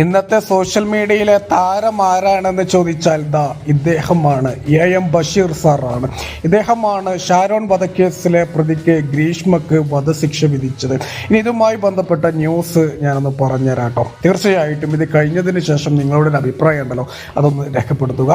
ഇന്നത്തെ സോഷ്യൽ മീഡിയയിലെ താരം ആരാണെന്ന് ചോദിച്ചാൽ ദാ ഇദ്ദേഹമാണ്. എ എം ബഷീർ സാറാണ്. ഇദ്ദേഹമാണ് ഷാരോൺ വധക്കേസിലെ പ്രതിക്ക് ഗ്രീഷ്മക്ക് വധശിക്ഷ വിധിച്ചത്. ഇനി ഇതുമായി ബന്ധപ്പെട്ട ന്യൂസ് ഞാനൊന്ന് പറഞ്ഞുതരാം കേട്ടോ തീർച്ചയായിട്ടും ഇത് കഴിഞ്ഞതിന് ശേഷം നിങ്ങളുടെ അഭിപ്രായം ഉണ്ടല്ലോ അതൊന്ന് രേഖപ്പെടുത്തുക.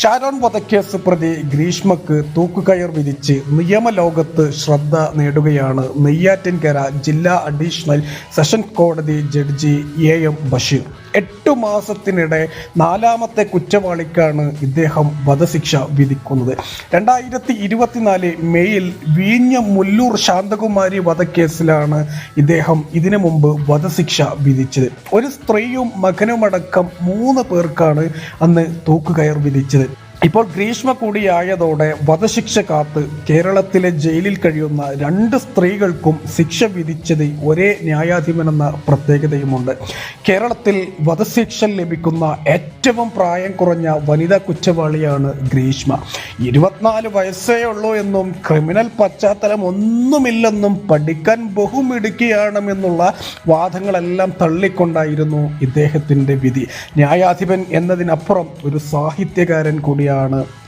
ഷാരോൺ വധക്കേസ് പ്രതി ഗ്രീഷ്മക്ക് തൂക്കുകയർ വിധിച്ച് നിയമലോകത്ത് ശ്രദ്ധ നേടുകയാണ് നെയ്യാറ്റിൻകര ജില്ലാ അഡീഷണൽ സെഷൻ കോടതി ജഡ്ജി എ എം ബഷീർ. എട്ടു മാസത്തിനിടെ നാലാമത്തെ കുറ്റവാളിക്കാണ് ഇദ്ദേഹം വധശിക്ഷ വിധിക്കുന്നത്. രണ്ടായിരത്തി ഇരുപത്തിനാല് മെയ്യിൽ വീഞ്ഞ മുല്ലൂർ ശാന്തകുമാരി വധക്കേസിലാണ് ഇദ്ദേഹം ഇതിനു മുമ്പ് വധശിക്ഷ വിധിച്ചത്. ഒരു സ്ത്രീയും മകനുമടക്കം മൂന്ന് പേർക്കാണ് അന്ന് തൂക്കുകയർ വിധിച്ചത്. ഇപ്പോൾ ഗ്രീഷ്മ കൂടിയായതോടെ വധശിക്ഷ കാത്ത് കേരളത്തിലെ ജയിലിൽ കഴിയുന്ന രണ്ട് സ്ത്രീകൾക്കും ശിക്ഷ വിധിച്ചത് ഒരേ ന്യായാധിപനെന്ന പ്രത്യേകതയുമുണ്ട്. കേരളത്തിൽ വധശിക്ഷ ലഭിക്കുന്ന ഏറ്റവും പ്രായം കുറഞ്ഞ വനിതാ കുറ്റവാളിയാണ് ഗ്രീഷ്മ. ഇരുപത്തിനാല് വയസ്സേ ഉള്ളൂ എന്നും ക്രിമിനൽ പശ്ചാത്തലം ഒന്നുമില്ലെന്നും പഠിക്കാൻ ബഹുമിടുക്കിയാണെന്നുള്ള വാദങ്ങളെല്ലാം തള്ളിക്കൊണ്ടായിരുന്നു ഇദ്ദേഹത്തിന്റെ വിധി. ന്യായാധിപൻ എന്നതിനപ്പുറം ഒരു സാഹിത്യകാരൻ കൂടിയാണ്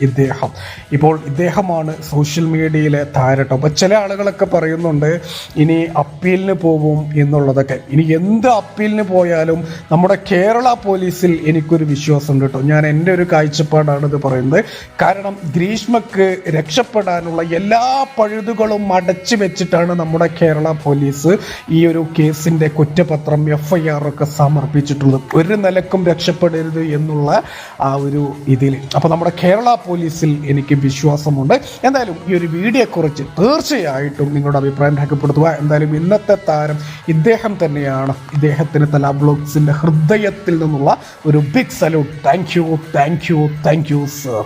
ഇദ്ദേഹം. ഇപ്പോൾ ഇദ്ദേഹമാണ് സോഷ്യൽ മീഡിയയിലെ താരട്ടം. അപ്പോൾ ചില ആളുകളൊക്കെ പറയുന്നുണ്ട് ഇനി അപ്പീലിന് പോവും എന്നുള്ളതൊക്കെ. ഇനി എന്ത് അപ്പീലിന് പോയാലും നമ്മുടെ കേരള പോലീസിൽ എനിക്കൊരു വിശ്വാസമുണ്ട് കേട്ടോ ഞാൻ എന്റെ ഒരു കാഴ്ചപ്പാടാണ് ഇത് പറയുന്നത്. കാരണം ഗ്രീഷ്മക്ക് രക്ഷപ്പെടാനുള്ള എല്ലാ പഴുതുകളും അടച്ചു വെച്ചിട്ടാണ് നമ്മുടെ കേരള പോലീസ് ഈ ഒരു കേസിന്റെ കുറ്റപത്രം എഫ് ഐ ആർ ഒക്കെ സമർപ്പിച്ചിട്ടുള്ളത്. ഒരു നിലക്കും രക്ഷപ്പെടരുത് എന്നുള്ള ആ ഒരു ഇതിൽ അപ്പോൾ നമ്മുടെ കേരള പോലീസിൽ എനിക്ക് വിശ്വാസമുണ്ട്. എന്തായാലും ഈ ഒരു വീഡിയോയെക്കുറിച്ച് തീർച്ചയായിട്ടും നിങ്ങളുടെ അഭിപ്രായം രേഖപ്പെടുത്തുക. എന്തായാലും ഇന്നത്തെ താരം ഇദ്ദേഹം തന്നെയാണ്. ഇദ്ദേഹത്തിന് തല ബ്ലോഗ്സിന്റെ ഹൃദയത്തിൽ നിന്നുള്ള ഒരു big salute thank you thank you thank you sir